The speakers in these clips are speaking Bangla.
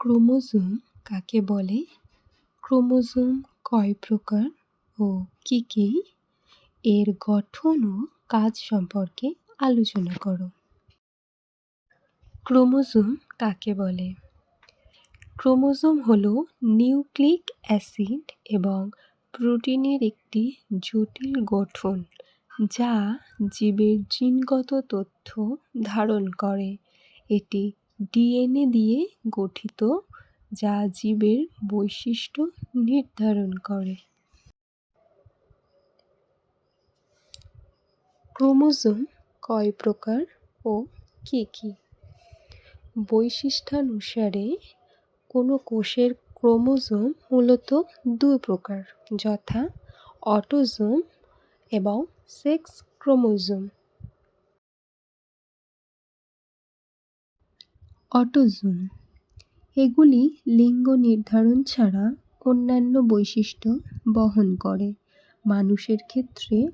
ক্রোমোজোম কাকে বলে? ক্রোমোজোম কয় প্রকার ও কী কী? এর গঠন ও কাজ সম্পর্কে আলোচনা করো। ক্রোমোজোম কাকে বলে? ক্রোমোজোম হলো নিউক্লিক অ্যাসিড এবং প্রোটিনের একটি জটিল গঠন যা জীবের জিনগত তথ্য ধারণ করে। এটি ডিএনএ দিয়ে গঠিত, যা জীবের বৈশিষ্ট্য নির্ধারণ করে। ক্রোমোজোম কয় প্রকার ও কী কী? বৈশিষ্ট্যানুসারে কোনো কোষের ক্রোমোজোম মূলত দুই প্রকার, যথা অটোজোম এবং সেক্স ক্রোমোজোম। অটোজোম। এগুলি লিঙ্গ নির্ধারণ ছাড়া অন্যান্য বৈশিষ্ট্য বহন করে। মানুষের ক্ষেত্রে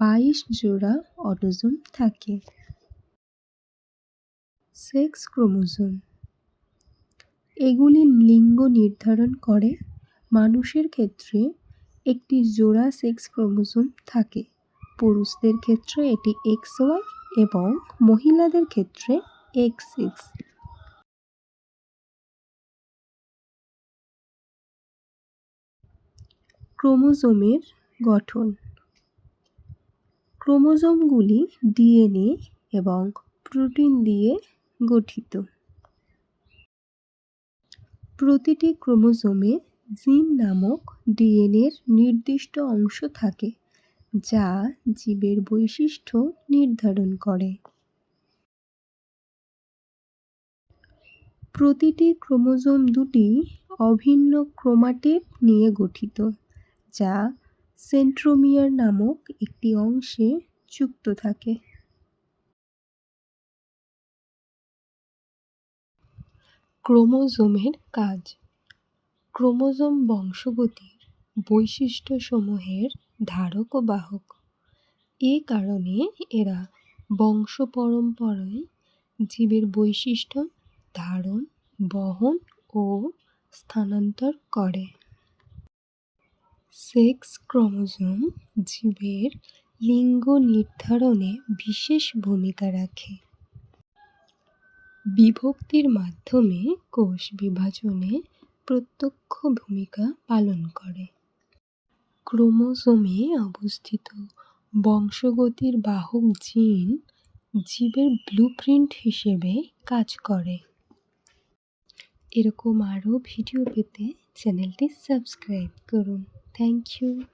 বাইশ জোড়া অটোজোম থাকে। Sex chromosome. এগুলি লিঙ্গ নির্ধারণ করে। মানুষের ক্ষেত্রে একটি জোড়া সেক্স ক্রোমোজোম থাকে। পুরুষদের ক্ষেত্রে এটি এক্স ওয়াই এবং মহিলাদের ক্ষেত্রে এক্স সিক্স। ক্রোমোজোমের গঠন। ক্রোমোজোমগুলি ডিএনএ এবং প্রোটিন দিয়ে গঠিত। প্রতিটি ক্রোমোজোমে জিন নামক ডিএনএর নির্দিষ্ট অংশ থাকে, যা জীবের বৈশিষ্ট্য নির্ধারণ করে। প্রতিটি ক্রোমোজোম দুটি অভিন্ন ক্রোমাটিড নিয়ে গঠিত। যা সেন্ট্রোমিয়ার নামক একটি অংশে যুক্ত থাকে। ক্রোমোজোমের কাজ। ক্রোমোজোম বংশগতির বৈশিষ্ট্যসমূহের ধারক ও বাহক। এ কারণে এরা বংশ পরম্পরায় জীবের বৈশিষ্ট্য, ধারণ, বহন ও স্থানান্তর করে। সেক্স ক্রোমোজোম জীবের লিঙ্গ নির্ধারণে বিশেষ ভূমিকা রাখে। বিভক্তির মাধ্যমে কোষ বিভাজনে প্রত্যক্ষ ভূমিকা পালন করে। ক্রোমোজোমে অবস্থিত বংশগতির বাহক জিন জীবের ব্লুপ্রিন্ট হিসেবে কাজ করে। এরকম আরও ভিডিও পেতে চ্যানেলটি সাবস্ক্রাইব করুন। Thank you.